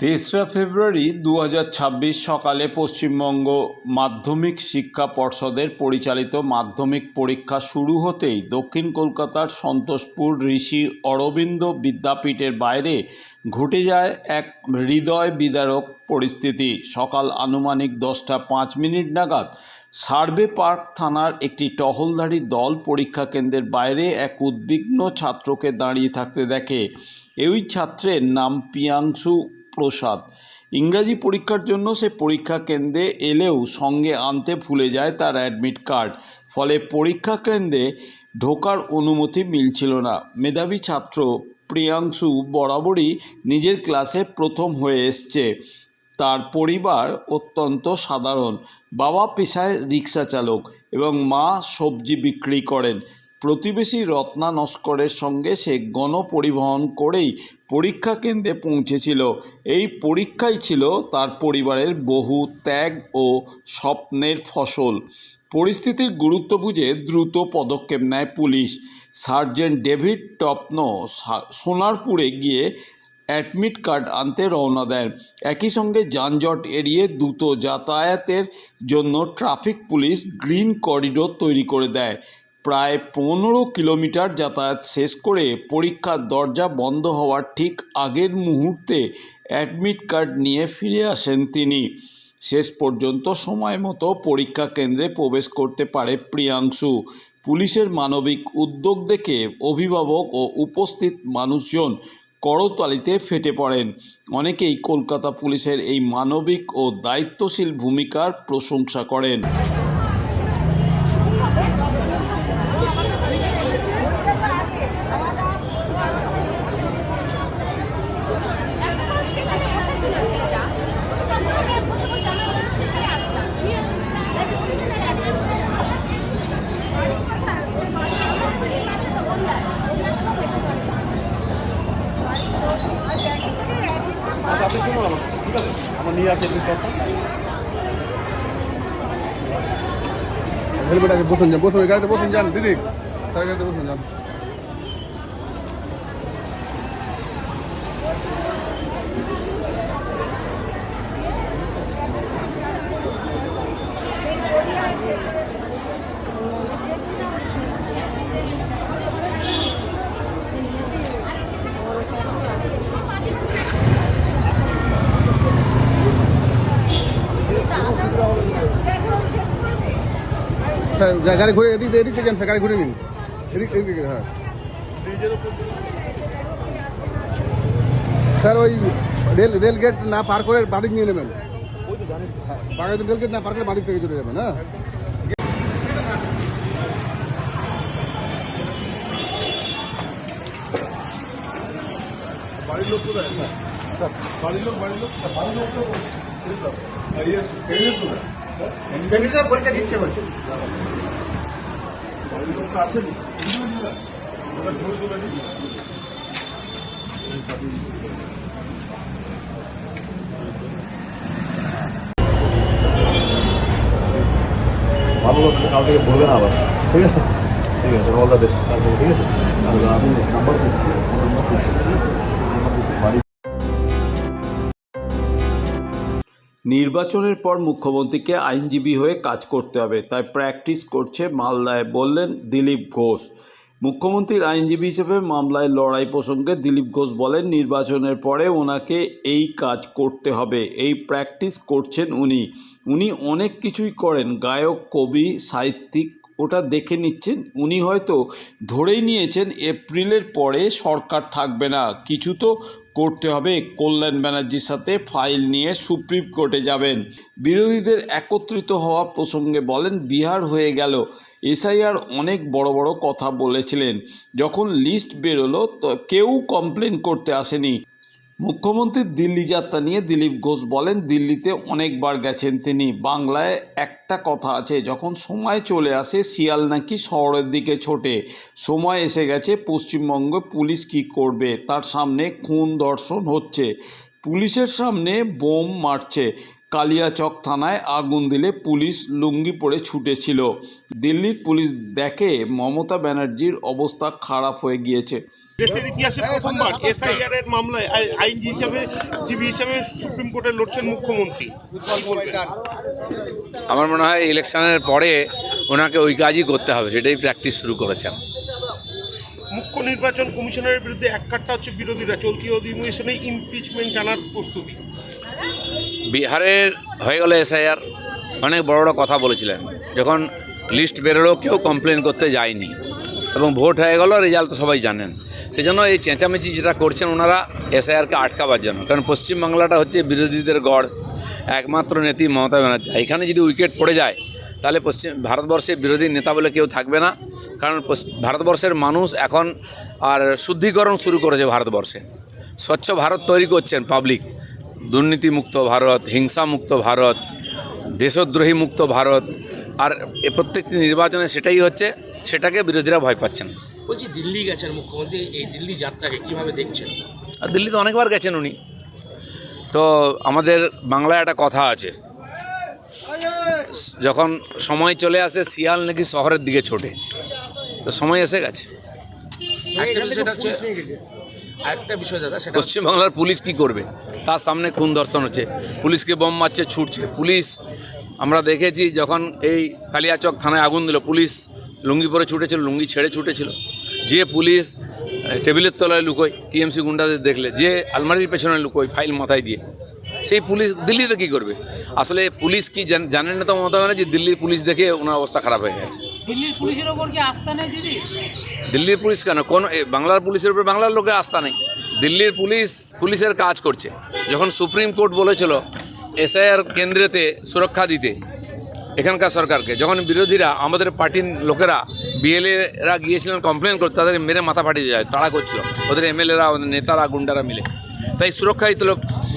তেসরা ফেব্রুয়ারি দু হাজার ছাব্বিশ সকালে পশ্চিমবঙ্গ মাধ্যমিক শিক্ষা পর্ষদের পরিচালিত মাধ্যমিক পরীক্ষা শুরু হতেই দক্ষিণ কলকাতার সন্তোষপুর ঋষি অরবিন্দ বিদ্যাপীঠের বাইরে ঘটে যায় এক হৃদয় বিদারক পরিস্থিতি। সকাল আনুমানিক দশটা পাঁচ মিনিট নাগাদ সার্ভে পার্ক থানার একটি টহলদারি দল পরীক্ষা কেন্দ্রের বাইরে এক উদ্বিগ্ন ছাত্রকে দাঁড়িয়ে থাকতে দেখে। এই ছাত্রের নাম পিয়াংশু প্রসাদ। ইংরাজি পরীক্ষার জন্য সে পরীক্ষা কেন্দ্রে এলেও সঙ্গে আনতে ভুলে যায় তার অ্যাডমিট কার্ড। ফলে পরীক্ষা কেন্দ্রে ঢোকার অনুমতি মিলছিল না। মেধাবী ছাত্র প্রিয়াংশু বরাবরই নিজের ক্লাসে প্রথম হয়ে এসছে। তার পরিবার অত্যন্ত সাধারণ। বাবা পেশায় রিক্সা চালক এবং মা সবজি বিক্রি করেন। প্রতিবেশী রত্না নস্করের সঙ্গে সে গণপরিবহন করেই পরীক্ষা কেন্দ্রে পৌঁছেছিল। এই পরীক্ষাই ছিল তার পরিবারের বহু ত্যাগ ও স্বপ্নের ফসল। পরিস্থিতির গুরুত্ব বুঝে দ্রুত পদক্ষেপ নেয় পুলিশ। সার্জেন্ট ডেভিড টপনো সোনারপুরে গিয়ে অ্যাডমিট কার্ড আনতে রওনা দেন। একই সঙ্গে যানজট এড়িয়ে দ্রুত যাতায়াতের জন্য ট্রাফিক পুলিশ গ্রিন করিডোর তৈরি করে দেয়। প্রায় পনেরো কিলোমিটার যাতায়াত শেষ করে পরীক্ষার দরজা বন্ধ হওয়ার ঠিক আগের মুহূর্তে অ্যাডমিট কার্ড নিয়ে ফিরে আসেন তিনি। শেষ পর্যন্ত সময় মতো পরীক্ষা কেন্দ্রে প্রবেশ করতে পারে প্রিয়াংশু। পুলিশের মানবিক উদ্যোগ দেখে অভিভাবক ও উপস্থিত মানুষজন করতালিতে ফেটে পড়েন। অনেকেই কলকাতা পুলিশের এই মানবিক ও দায়িত্বশীল ভূমিকার প্রশংসা করেন। আচ্ছা আপনি শুনুন ঠিক আছে? আমার হেলমেট আছে, বসুন যান বসুন গাড়িতে বসুন, যান, দিদি। তার গাড়িতে বসুন, যান স্যার, গা- গাড়ি ঘুরে এদিক এদিক থেকে গাড়ি ঘুরে নিন। এদিক এদিক হ্যাঁ। স্যার ওই রেল রেল গেট না পার করে বাদিক নিয়ে নেবেন। হ্যাঁ, রেল গেট না পার করে বাদিক থেকে চলে যাবেন হ্যাঁ। বাড়ির লোক কোথায়? বাড়ির লোক বাড়ির লোক বাড়ির লোক ট্রেনের কোথায় পরীক্ষা দিচ্ছে কাল থেকে বলবে আবার। ঠিক আছে? ঠিক আছে ঠিক আছে? আর আমি নাম্বার দিচ্ছি নাম্বার দিচ্ছি। নির্বাচনের পর মুখ্যমন্ত্রীকে আইনজীবী হয়ে কাজ করতে হবে, তাই প্র্যাকটিস করছে মালদায় বললেন দিলীপ ঘোষ। মুখ্যমন্ত্রীর আইনজীবী হিসেবে মামলায় লড়াই প্রসঙ্গে দিলীপ ঘোষ বলেন, নির্বাচনের পরে ওনাকে এই কাজ করতে হবে, এই প্র্যাকটিস করছেন উনি। উনি অনেক কিছুই করেন, গায়ক, কবি, সাহিত্যিক, ওটা দেখে নিচ্ছেন। উনি হয়তো ধরেই নিয়েছেন, এপ্রিলের পরে সরকার থাকবে না। কিছু তো করতে হবে। কল্যাণ ব্যানার্জির সাথে ফাইল নিয়ে সুপ্রিম কোর্টে যাবেন। বিরোধীদের একত্রিত হওয়া প্রসঙ্গে বলেন, বিহার হয়ে গেল। এসআইআর অনেক বড় বড় কথা বলেছিলেন। যখন লিস্ট বেরোলো, তো কেউ কমপ্লেন করতে আসেনি। মুখ্যমন্ত্রীর দিল্লি যাত্রা নিয়ে দিলীপ ঘোষ বলেন, দিল্লিতে অনেকবার গেছেন তিনি। বাংলায় একটা কথা আছে, যখন সময় চলে আসে, শিয়াল নাকি শহরের দিকে ছোটে। সময় এসে গেছে, পশ্চিমবঙ্গে পুলিশ কি করবে? তার সামনে খুন ধর্ষণ হচ্ছে। পুলিশের সামনে বোম মারছে। কালিয়াচক থানায় আগুন দিলে পুলিশ লুঙ্গি পরে ছুটেছিল। দিল্লির পুলিশ দেখে মমতা ব্যানার্জির অবস্থা খারাপ হয়ে গিয়েছে। দেশের ইতিহাসে প্রথমবার এসআইআর এর মামলায় আই- আইনজীবী হিসেবে জীবী হিসেবে সুপ্রিম কোর্টে লড়ছেন মুখ্যমন্ত্রী। আমার মনে হয় ইলেকশনের পরে ওনাকে ওই কাজই করতে হবে সেটাই প্র্যাকটিস শুরু করেছেন। মুখ্য নির্বাচন কমিশনের বিরুদ্ধে এক কাট্টা হচ্ছে বিরোধীরা চলতি অধিবেশনে ইমপিচমেন্ট আনার প্রস্তুতি। বিহারের হয়ে গেল এসআইআর অনেক বড় বড় কথা বলেছিলেন। যখন লিস্ট বেরোলো কেউ কমপ্লেন করতে যায়নি। এবং ভোট হয়ে গেল রেজাল্ট তো সবাই জানেন। সেই জন্য এই চেঁচামেচি যেটা করছেন ওনারা এসআইআরকে আটকাবার জন্য। কারণ পশ্চিমবাংলাটা হচ্ছে বিরোধীদের গড়, একমাত্র নেত্রী মমতা ব্যানার্জি। এখানে যদি উইকেট পড়ে যায়, তাহলে পশ্চিম, ভারতবর্ষে বিরোধী নেতা বলে কেউ থাকবে না। কারণ ভারতবর্ষের মানুষ এখন আর শুদ্ধিকরণ শুরু করেছে ভারতবর্ষে। স্বচ্ছ ভারত তৈরি করছেন পাবলিক। দুর্নীতিমুক্ত ভারত, হিংসামুক্ত ভারত, দেশদ্রোহী মুক্ত ভারত। আর এ প্রত্যেকটি নির্বাচনে সেটাই হচ্ছে, সেটাকে বিরোধীরা ভয় পাচ্ছেন। বলছি দিল্লি গেছেন মুখ্যমন্ত্রী এই দিল্লি যাত্রাকে কীভাবে দেখছেন? আর দিল্লিতে অনেকবার গেছেন উনি। তো আমাদের বাংলায় একটা কথা আছে। যখন সময় চলে আসে শিয়াল নাকি শহরের দিকে ছোটে। তো সময় এসে গেছে। একটা বিষয়টা হচ্ছে আরেকটা বিষয় দাদা সেটা পশ্চিমবাংলার পুলিশ কি করবে? তার সামনে খুন ধর্ষণ হচ্ছে। পুলিশকে বোম মারছে ছুটছে। পুলিশ আমরা দেখেছি যখন এই কালিয়াচক থানায় আগুন দিল পুলিশ লুঙ্গি পরে ছুটেছিল লুঙ্গি ছেড়ে ছুটেছিল। যে পুলিশ টেবিলের তলায় লুকোয় টিএমসি গুন্ডাদের দেখলে যে আলমারির পেছনে লুকোয় ফাইল মাথায় দিয়ে। সেই পুলিশ দিল্লিতে কি করবে? আসলে পুলিশ কি জান- জানেন না তো মমতা ব্যানার্জি? দিল্লির পুলিশ দেখে ওনার অবস্থা খারাপ হয়ে গেছে। দিল্লির পুলিশের ওপর কি আস্থা নেই দিদি? দিল্লির পুলিশ কেন? কোন বাংলার পুলিশের উপর বাংলার লোকের আস্থা নেই। দিল্লির পুলিশ পুলিশের কাজ করছে। যখন সুপ্রিম কোর্ট বলেছিল এসআইআর কেন্দ্রেতে সুরক্ষা দিতে এখানকার সরকারকে, যখন বিরোধীরা আমাদের পার্টির লোকেরা বিএলএরা গিয়েছিলেন কমপ্লেন করতে তাদেরকে মেরে মাথা ফাটিয়ে যায়, তাড়া করছিল। ওদের এমএলএরা, ওদের নেতারা, গুন্ডারা মিলে। তাই সুরক্ষা দিতে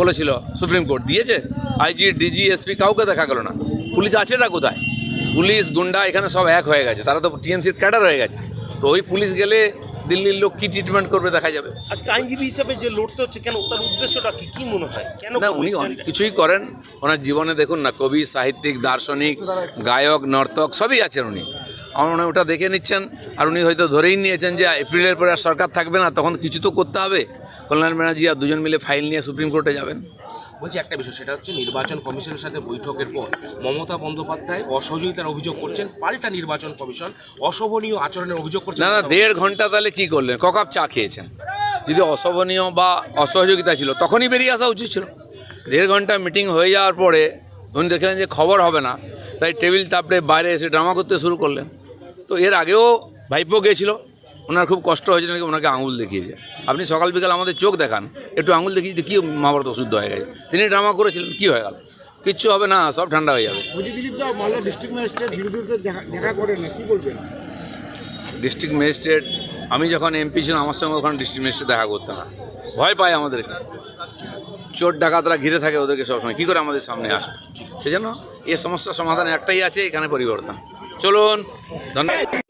বলেছিল সুপ্রিম কোর্ট, দিয়েছে? আইজি ডিজি এসপি কাউকে দেখা গেল না। পুলিশ আছে আছেটা কোথায়? পুলিশ, গুন্ডা, এখানে সব এক হয়ে গেছে। তারা তো টিএমসির ক্যাডার হয়ে গেছে। তো ওই পুলিশ গেলে দিল্লির লোক কী ট্রিটমেন্ট করবে দেখা যাবে। আজকে আইনজীবী হিসাবে যে লড়তে হচ্ছে কেন তার উদ্দেশ্যটা কি? কি মনে হয়? কেন না উনি অনেক কিছুই করেন। ওনার জীবনে দেখুন না কবি সাহিত্যিক দার্শনিক গায়ক নর্তক সবই আছেন উনি। আমার মনে ওটা দেখে নিচ্ছেন। আর উনি হয়তো ধরেই নিয়েছেন যে এপ্রিলের পরে আর সরকার থাকবে না তখন কিছু তো করতে হবে। কল্যাণ ব্যানার্জি আর দুজন মিলে ফাইল নিয়ে সুপ্রিম কোর্টে যাবেন। বলছি একটা বিষয়, সেটা হচ্ছে নির্বাচন কমিশনের সাথে বৈঠকের পর মমতা বন্দ্যোপাধ্যায় অসহযোগিতার অভিযোগ করছেন, পাল্টা নির্বাচন কমিশন অশোভনীয় আচরণের অভিযোগ করছেন। না না, দেড় ঘণ্টা তাহলে কি করলেন? ককাপ চা খেয়েছেন। যদি অশোভনীয় বা অসহযোগিতা ছিল, তখনই বেরিয়ে আসা উচিত ছিল। দেড় ঘণ্টা মিটিং হয়ে যাওয়ার পরে উনি দেখলেন যে খবর হবে না, তাই টেবিল চাপড়ে বাইরে এসে ড্রামা করতে শুরু করলেন। তো এর আগেও ভাইপো গিয়েছিল ওনার খুব কষ্ট হয়েছে নাকি ওনাকে আঙুল দেখিয়েছে। আপনি সকাল বিকাল আমাদের চোখ দেখান একটু আঙুল দেখিয়ে যে কী মহাভারত অশুদ্ধ হয়ে গেছে। তিনি ড্রামা করেছিলেন কী হয়ে গেল? কিচ্ছু হবে না সব ঠান্ডা হয়ে যাবে। ডিস্ট্রিক্ট ম্যাজিস্ট্রেট আমি যখন এমপি ছিলাম আমার সঙ্গে ওখানে ডিস্ট্রিক্ট ম্যাজিস্ট্রেট দেখা করতে না। ভয় পায় আমাদেরকে। চোর ডাকাতরা ঘিরে থাকে ওদেরকে সবসময়। কী করে আমাদের সামনে আসবে? সেজন্য এ সমস্যার সমাধান একটাই আছে এখানে পরিবর্তন। চলুন ধন্যবাদ।